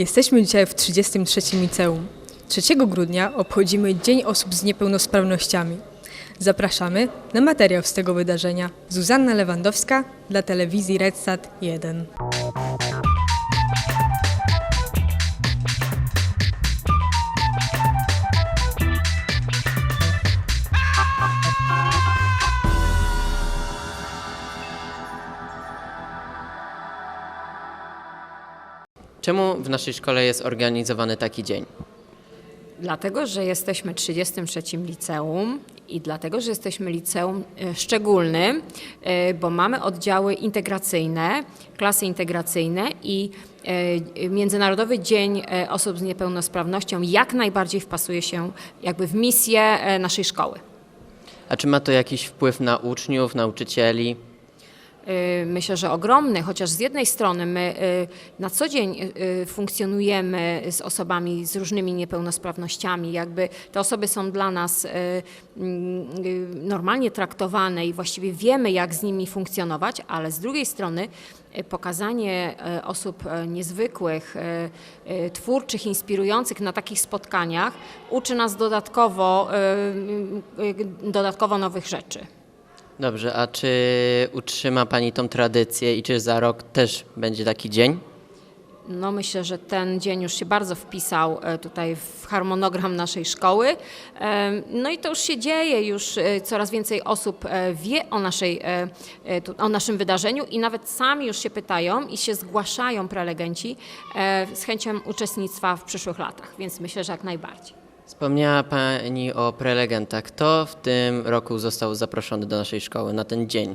Jesteśmy dzisiaj w 33. liceum. 3 grudnia obchodzimy Dzień Osób z Niepełnosprawnościami. Zapraszamy na materiał z tego wydarzenia. Zuzanna Lewandowska dla telewizji Redstat 1. Czemu w naszej szkole jest organizowany taki dzień? Dlatego, że jesteśmy 33 liceum i dlatego, że jesteśmy liceum e, szczególnym, e, bo mamy oddziały integracyjne, klasy integracyjne i e, Międzynarodowy Dzień Osób z Niepełnosprawnością jak najbardziej wpasuje się jakby w misję naszej szkoły. A czy ma to jakiś wpływ na uczniów, nauczycieli? Y, Myślę, że ogromny, chociaż z jednej strony my y, na co dzień y, funkcjonujemy z osobami z różnymi niepełnosprawnościami, jakby te osoby są dla nas mm, normalnie traktowane i właściwie wiemy, jak z nimi funkcjonować, ale z drugiej strony pokazanie osób niezwykłych, twórczych, inspirujących na takich spotkaniach uczy nas dodatkowo, dodatkowo nowych rzeczy. Dobrze, a czy utrzyma Pani tą tradycję i czy za rok też będzie taki dzień? No myślę, że ten dzień już się bardzo wpisał e, tutaj w harmonogram naszej szkoły. E, No i to już się dzieje, już e, coraz więcej osób wie o, naszej, o naszym wydarzeniu i nawet sami już się pytają i się zgłaszają prelegenci z chęcią uczestnictwa w przyszłych latach, więc myślę, że jak najbardziej. Wspomniała Pani o prelegentach. Kto w tym roku został zaproszony do naszej szkoły na ten dzień?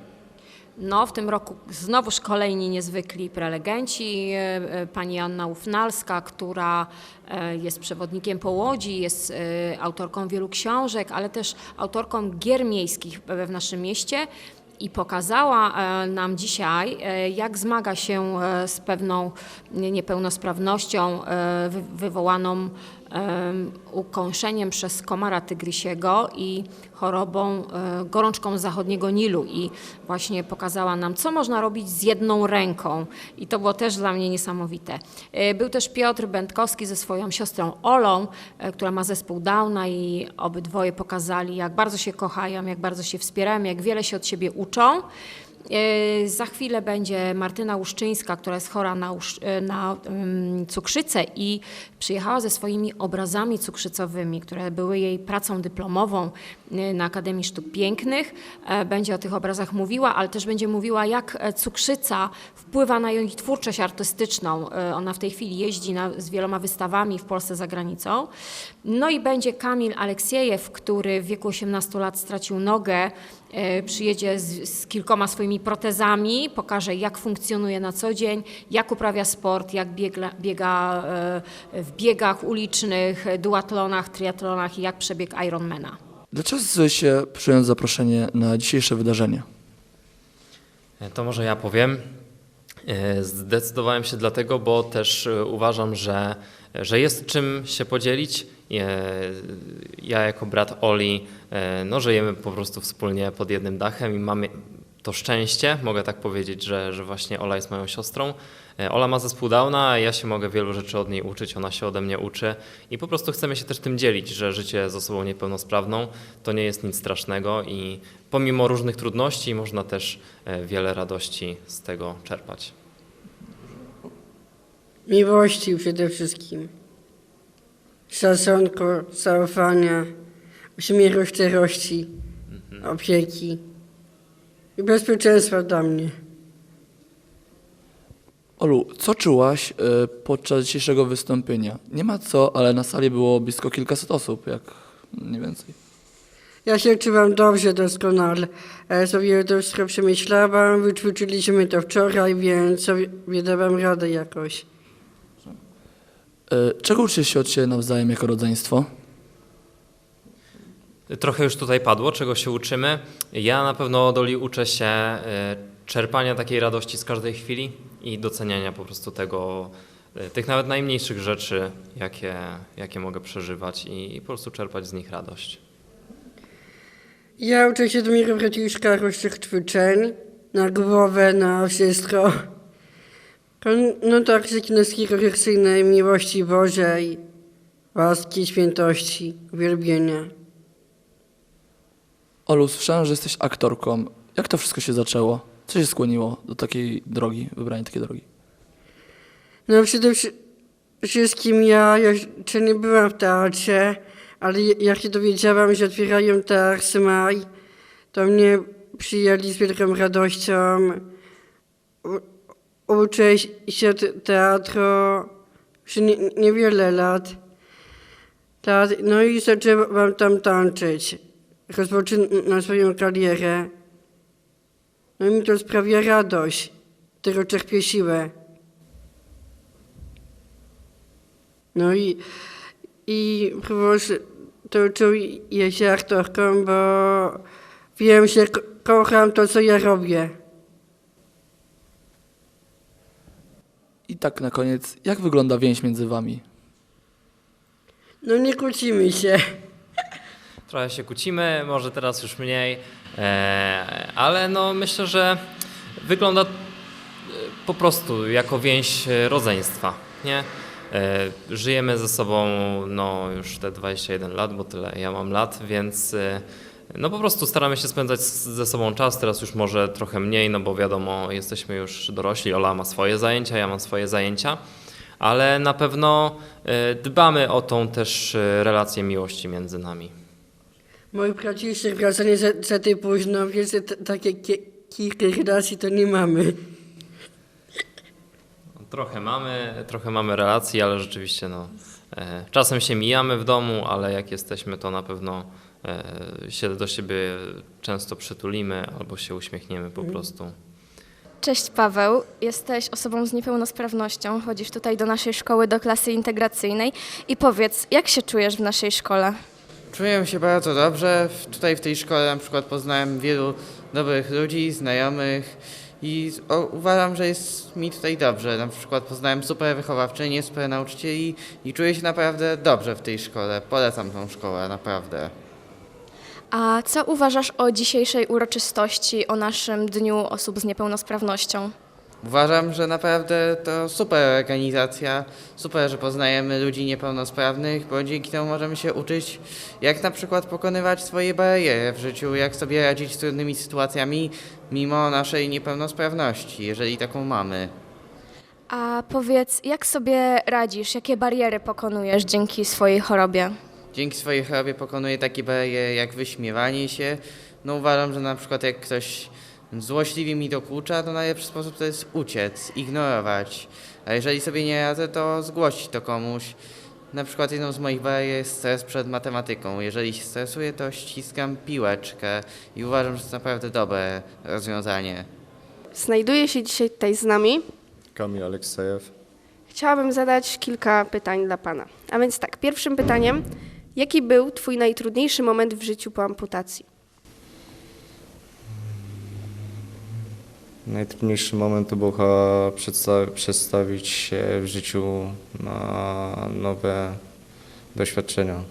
No, w tym roku znowuż kolejni niezwykli prelegenci. E, e, Pani Anna Ufnalska, która e, jest przewodnikiem po Łodzi, jest autorką wielu książek, ale też autorką gier miejskich w naszym mieście i pokazała nam dzisiaj, jak zmaga się z pewną niepełnosprawnością wy- wywołaną ukąszeniem przez komara tygrysiego i chorobą, e, gorączką zachodniego Nilu i właśnie pokazała nam, co można robić z jedną ręką i to było też dla mnie niesamowite. E, Był też Piotr Będkowski ze swoją siostrą Olą, e, która ma zespół Downa i obydwoje pokazali, jak bardzo się kochają, jak bardzo się wspierają, jak wiele się od siebie uczą. E, Za chwilę będzie Martyna Łuszczyńska, która jest chora na, e, na ym, cukrzycę i przyjechała ze swoimi obrazami cukrzycowymi, które były jej pracą dyplomową e, na Akademii Sztuk Pięknych. Będzie o tych obrazach mówiła, ale też będzie mówiła, jak cukrzyca wpływa na jej twórczość artystyczną. Ona w tej chwili jeździ na, z wieloma wystawami w Polsce za granicą. No i będzie Kamil Aleksiejew, który w wieku 18 lat stracił nogę. E, Przyjedzie z, z kilkoma swoimi protezami, pokaże jak funkcjonuje na co dzień, jak uprawia sport, jak biegla, biega e, w biegach ulicznych, e, duatlonach, triatlonach i jak przebieg Ironmana. Dlaczego zdecydowałeś się przyjąć zaproszenie na dzisiejsze wydarzenie? To może ja powiem. E, Zdecydowałem się dlatego, bo też e, uważam, że, że jest czym się podzielić. E, Ja jako brat Oli, e, no żyjemy po prostu wspólnie pod jednym dachem i mamy to szczęście, mogę tak powiedzieć, że, że właśnie Ola jest moją siostrą. E, Ola ma zespół Downa, ja się mogę wielu rzeczy od niej uczyć, ona się ode mnie uczy i po prostu chcemy się też tym dzielić, że życie z osobą niepełnosprawną to nie jest nic strasznego i pomimo różnych trudności można też wiele radości z tego czerpać. Miłości przede wszystkim. Szacunku, zaufania, uśmiechu szczerości, opieki i bezpieczeństwa dla mnie. Olu, co czułaś y, podczas dzisiejszego wystąpienia? Nie ma co, ale na sali było blisko kilkaset osób, jak mniej więcej. Ja się czułam dobrze, doskonale. E, Sobie to wszystko przemyślałam, wyćwiczyliśmy to wczoraj, więc sobie dałam radę jakoś. Y, Czego uczycie się od siebie nawzajem jako rodzeństwo? Trochę już tutaj padło, czego się uczymy. Ja na pewno od Oli uczę się e, czerpania takiej radości z każdej chwili i doceniania po prostu tego, e, tych nawet najmniejszych rzeczy, jakie, jakie mogę przeżywać i po prostu czerpać z nich radość. Ja uczę się dopiero braciszka różnych ćwiczeń, na głowę, na wszystko. No tak, z kineskiej korekcyjnej miłości Bożej, łaski, świętości, uwielbienia. Olu, słyszałem, że jesteś aktorką. Jak to wszystko się zaczęło? Co się skłoniło do takiej drogi, wybrania takiej drogi? No przede wszy- wszystkim ja jeszcze nie byłam w teatrze, ale jak się dowiedziałam, że otwierają teatr Smaj, to mnie przyjęli z wielką radością. Uczę się te- teatru już nie, niewiele lat. Tak, no i zaczęłam tam tańczyć. Rozpoczynam swoją karierę. No i mi to sprawia radość. Tego czerpię siłę. No i, i to czuję się aktorką, bo wiem, że ko- kocham to, co ja robię. I tak na koniec, jak wygląda więź między wami? No nie kłócimy się. Trochę się kłócimy, może teraz już mniej, e, ale no myślę, że wygląda e, po prostu jako więź rodzeństwa, nie? E, Żyjemy ze sobą no już te 21 lat, bo tyle ja mam lat, więc no po prostu staramy się spędzać ze sobą czas, teraz już może trochę mniej, no bo wiadomo, jesteśmy już dorośli, Ola ma swoje zajęcia, ja mam swoje zajęcia, ale na pewno e, dbamy o tą też e, relację miłości między nami. Moi braciszek wracanie za, za tej późno, więc t- takie ki- kilka relacji to nie mamy. Trochę mamy, trochę mamy relacji, ale rzeczywiście no, e, czasem się mijamy w domu, ale jak jesteśmy, to na pewno się do siebie często przytulimy albo się uśmiechniemy po prostu. Cześć Paweł, jesteś osobą z niepełnosprawnością, chodzisz tutaj do naszej szkoły, do klasy integracyjnej i powiedz, jak się czujesz w naszej szkole? Czuję się bardzo dobrze. W- Tutaj w tej szkole na przykład poznałem wielu dobrych ludzi, znajomych i uważam, że jest mi tutaj dobrze. Na przykład poznałem super wychowawczynię, super nauczycieli i czuję się naprawdę dobrze w tej szkole. Polecam tą szkołę, naprawdę. A co uważasz o dzisiejszej uroczystości, o naszym Dniu Osób z Niepełnosprawnością? Uważam, że naprawdę to super organizacja, super, że poznajemy ludzi niepełnosprawnych, bo dzięki temu możemy się uczyć, jak na przykład pokonywać swoje bariery w życiu, jak sobie radzić z trudnymi sytuacjami mimo naszej niepełnosprawności, jeżeli taką mamy. A powiedz, jak sobie radzisz, jakie bariery pokonujesz dzięki swojej chorobie? Dzięki swojej chorobie pokonuję takie bariery jak wyśmiewanie się. No uważam, że na przykład jak ktoś złośliwie mi dokucza, to najlepszy sposób to jest uciec, ignorować. A jeżeli sobie nie radzę, to zgłosić to komuś. Na przykład jedną z moich barier jest stres przed matematyką. Jeżeli się stresuję, to ściskam piłeczkę i uważam, że to naprawdę dobre rozwiązanie. Znajduje się dzisiaj tutaj z nami. Kamil Aleksejew. Chciałabym zadać kilka pytań dla Pana. A więc tak, pierwszym pytaniem. Jaki był Twój najtrudniejszy moment w życiu po amputacji? Najtrudniejszy moment to był chyba przedsta- przedstawić się w życiu na nowe doświadczenia.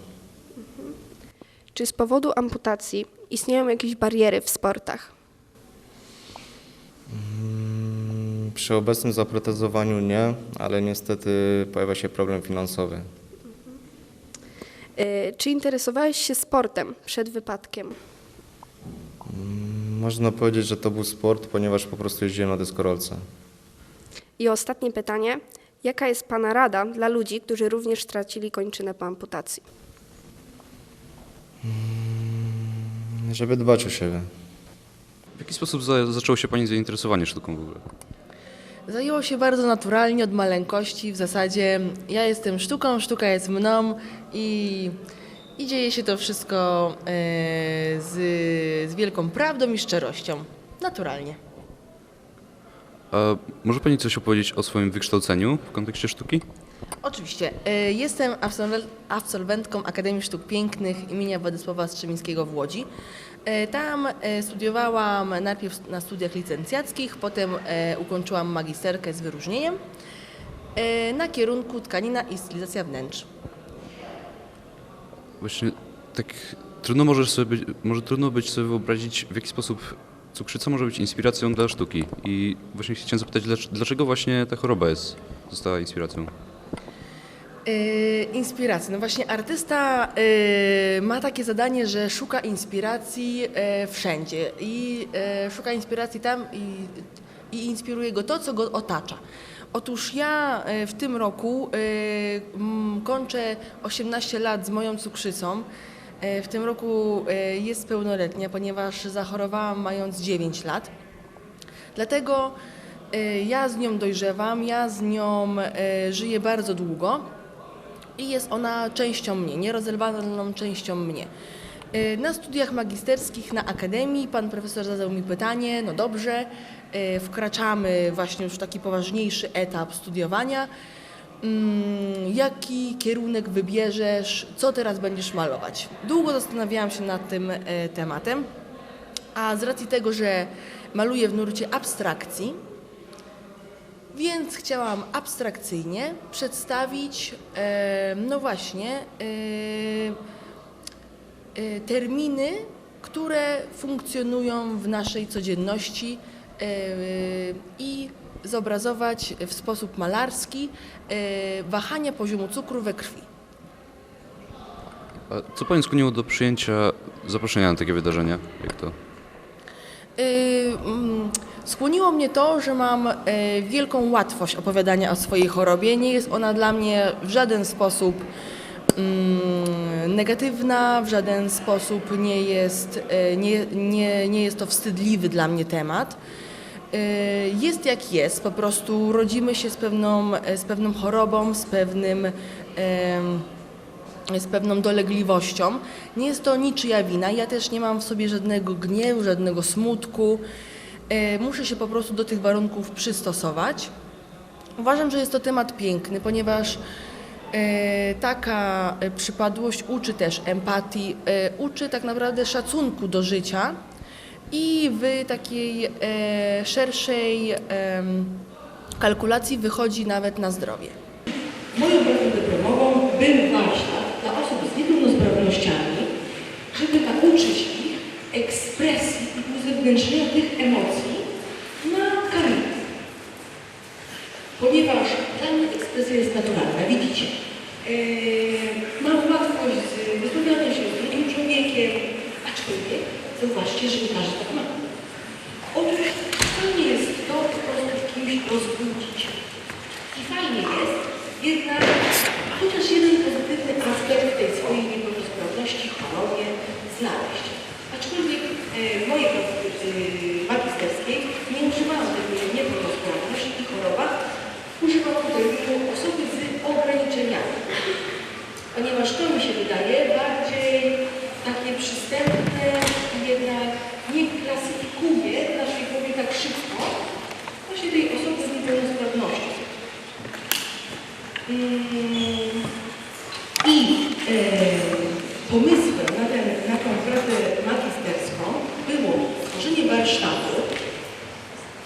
Czy z powodu amputacji istnieją jakieś bariery w sportach? Mm, Przy obecnym zaprotezowaniu nie, ale niestety pojawia się problem finansowy. Y, Czy interesowałeś się sportem przed wypadkiem? Mm, Można powiedzieć, że to był sport, ponieważ po prostu jeździłem na deskorolce. I ostatnie pytanie. Jaka jest Pana rada dla ludzi, którzy również stracili kończynę po amputacji? Żeby dbać o siebie. W jaki sposób za, zaczęło się Pani zainteresowanie sztuką w ogóle? Zajęło się bardzo naturalnie od maleńkości. W zasadzie ja jestem sztuką, sztuka jest mną i, i dzieje się to wszystko e, z, z wielką prawdą i szczerością. Naturalnie. A może Pani coś opowiedzieć o swoim wykształceniu w kontekście sztuki? Oczywiście. e, Jestem absolwen- absolwentką Akademii Sztuk Pięknych imienia Władysława Strzemińskiego w Łodzi. E, Tam e, studiowałam najpierw na studiach licencjackich, potem e, ukończyłam magisterkę z wyróżnieniem na kierunku tkanina i stylizacja wnętrz. Właśnie tak trudno może sobie może trudno być sobie wyobrazić, w jaki sposób cukrzyca może być inspiracją dla sztuki. I właśnie chciałem zapytać, dlac- dlaczego właśnie ta choroba jest, została inspiracją? Yy, inspiracji. No właśnie artysta yy, ma takie zadanie, że szuka inspiracji yy, wszędzie i szuka inspiracji tam i, i inspiruje go to, co go otacza. Otóż ja w tym roku kończę 18 lat z moją cukrzycą. W tym roku jest pełnoletnia, ponieważ zachorowałam mając 9 lat. Dlatego y, ja z nią dojrzewam, ja z nią y, żyję bardzo długo i jest ona częścią mnie, nierozerwalną częścią mnie. Y, Na studiach magisterskich na Akademii pan profesor zadał mi pytanie, no dobrze, y, wkraczamy właśnie już w taki poważniejszy etap studiowania. Mm, Jaki kierunek wybierzesz, co teraz będziesz malować? Długo zastanawiałam się nad tym e, tematem. A z racji tego, że maluję w nurcie abstrakcji, więc chciałam abstrakcyjnie przedstawić, no właśnie, e, terminy, które funkcjonują w naszej codzienności i zobrazować w sposób malarski wahania poziomu cukru we krwi. A co Pani skłoniło do przyjęcia zaproszenia na takie wydarzenia? Jak to? Yy, mm, Skłoniło mnie to, że mam e, wielką łatwość opowiadania o swojej chorobie. Nie jest ona dla mnie w żaden sposób mm, negatywna, w żaden sposób nie jest, e, nie, nie, nie jest to wstydliwy dla mnie temat. Jest jak jest, po prostu rodzimy się z pewną, z pewną chorobą, z pewnym. Z pewną dolegliwością. Nie jest to niczyja wina. Ja też nie mam w sobie żadnego gniewu, żadnego smutku. E, Muszę się po prostu do tych warunków przystosować. Uważam, że jest to temat piękny, ponieważ e, taka e, przypadłość uczy też empatii, uczy tak naprawdę szacunku do życia i w takiej szerszej kalkulacji wychodzi nawet na zdrowie. Moją pracą dyplomową osób z niepełnosprawnościami, żeby nauczyć ich ekspresji i uzewnętrznienia tych emocji na kamieniu. Ponieważ dla mnie ekspresja jest naturalna, widzicie. Yy, mam łatwość z wysławianiem się z drugim człowiekiem, aczkolwiek zauważcie, że nie każdy tak ma. Otóż fajnie jest to po prostu w kimś rozbudzić. I fajnie jest jednak chociaż jeden pozytywny aspekt tej swojej niepełnosprawności, chorobie znaleźć. Aczkolwiek e, w mojej pracy e, magisterskiej nie używałam terminu niepełnosprawność i choroba, używałam terminu osoby z ograniczeniami. Ponieważ to mi się wydaje bardziej takie przystępne i jednak nie klasyfikuje w naszej głowie tak szybko właśnie tej osoby z niepełnosprawnością. Mm, I e, pomysłem na, ten, na tą pracę magisterską było stworzenie warsztatu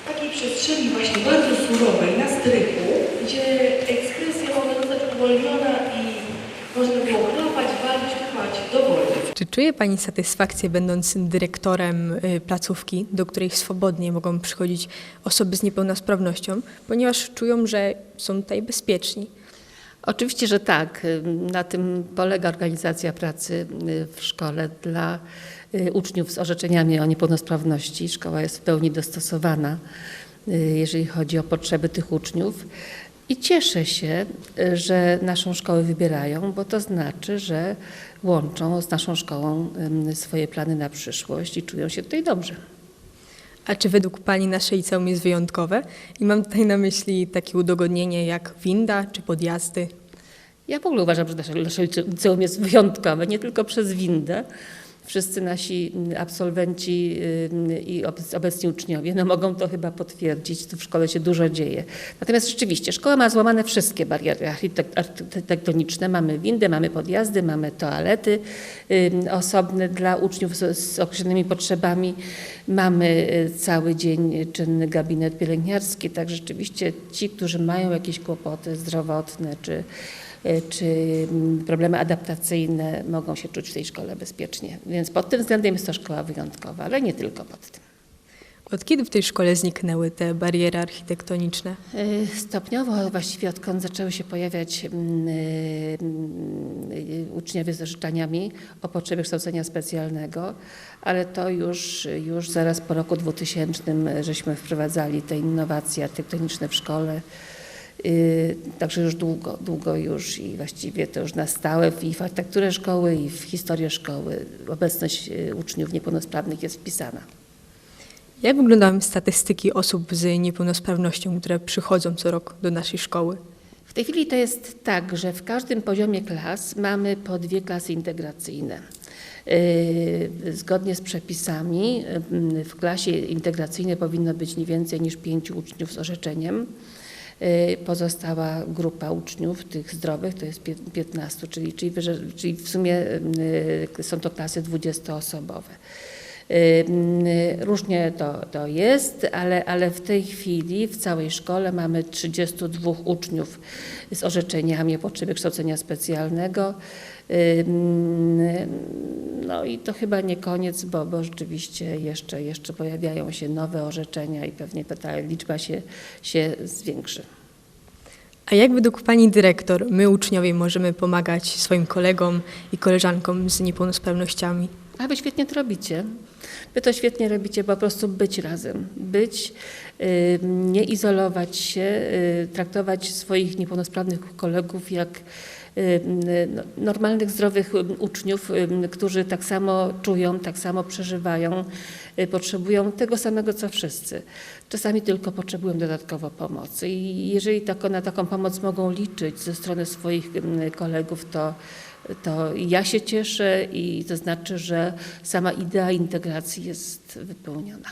w takiej przestrzeni właśnie bardzo surowej, na strychu, gdzie ekspresja mogła zostać uwolniona i można było chlapać, walić, pchać dowolnie. Czy czuje Pani satysfakcję będąc dyrektorem y, placówki, do której swobodnie mogą przychodzić osoby z niepełnosprawnością, ponieważ czują, że są tutaj bezpieczni? Oczywiście, że tak. Na tym polega organizacja pracy w szkole dla y, uczniów z orzeczeniami o niepełnosprawności. Szkoła jest w pełni dostosowana, y, jeżeli chodzi o potrzeby tych uczniów. I cieszę się, y, że naszą szkołę wybierają, bo to znaczy, że łączą z naszą szkołą swoje plany na przyszłość i czują się tutaj dobrze. A czy według Pani nasze liceum jest wyjątkowe? I mam tutaj na myśli takie udogodnienie jak winda czy podjazdy. Ja w ogóle uważam, że nasze, nasze liceum jest wyjątkowe, nie tylko przez windę. Wszyscy nasi absolwenci y, i obec- obecni uczniowie no mogą to chyba potwierdzić. Tu w szkole się dużo dzieje. Natomiast rzeczywiście szkoła ma złamane wszystkie bariery architek- architektoniczne. Mamy windy, mamy podjazdy, mamy toalety osobne dla uczniów z, określonymi potrzebami. Mamy y, cały dzień czynny gabinet pielęgniarski. Tak rzeczywiście ci, którzy mają jakieś kłopoty zdrowotne czy czy mm, problemy adaptacyjne mogą się czuć w tej szkole bezpiecznie. Więc pod tym względem jest to szkoła wyjątkowa, ale nie tylko pod tym. Od kiedy w tej szkole zniknęły te bariery architektoniczne? Y, Stopniowo, właściwie odkąd zaczęły się pojawiać mm, y, y, uczniowie z życzeniami o potrzebie kształcenia specjalnego, ale to już, już zaraz po roku 2000 żeśmy wprowadzali te innowacje architektoniczne w szkole. Y, Także już długo, długo już i właściwie to już na stałe i w architekturę szkoły i w historię szkoły obecność y, uczniów niepełnosprawnych jest wpisana. Jak wyglądają statystyki osób z niepełnosprawnością, które przychodzą co rok do naszej szkoły? W tej chwili to jest tak, że w każdym poziomie klas mamy po dwie klasy integracyjne. Yy, Zgodnie z przepisami w klasie integracyjnej powinno być nie więcej niż pięciu uczniów z orzeczeniem. Yy, Pozostała grupa uczniów, tych zdrowych, to jest pię- 15, czyli, czyli, czyli w sumie yy, są to klasy 20-osobowe. Ym, Różnie to, to jest, ale, ale w tej chwili w całej szkole mamy 32 uczniów z orzeczeniami o potrzebie kształcenia specjalnego. No i to chyba nie koniec, bo, bo rzeczywiście jeszcze, jeszcze pojawiają się nowe orzeczenia i pewnie ta liczba się, się zwiększy. A jak według Pani dyrektor my uczniowie możemy pomagać swoim kolegom i koleżankom z niepełnosprawnościami? A wy świetnie to robicie. Wy to świetnie robicie, po prostu być razem. Być, nie izolować się, y, traktować swoich niepełnosprawnych kolegów jak normalnych, zdrowych y, uczniów, y, którzy tak samo czują, tak samo przeżywają, y, potrzebują tego samego co wszyscy. Czasami tylko potrzebują dodatkowo pomocy i jeżeli tako, na taką pomoc mogą liczyć ze strony swoich y, kolegów, to to ja się cieszę i to znaczy, że sama idea integracji jest wypełniona.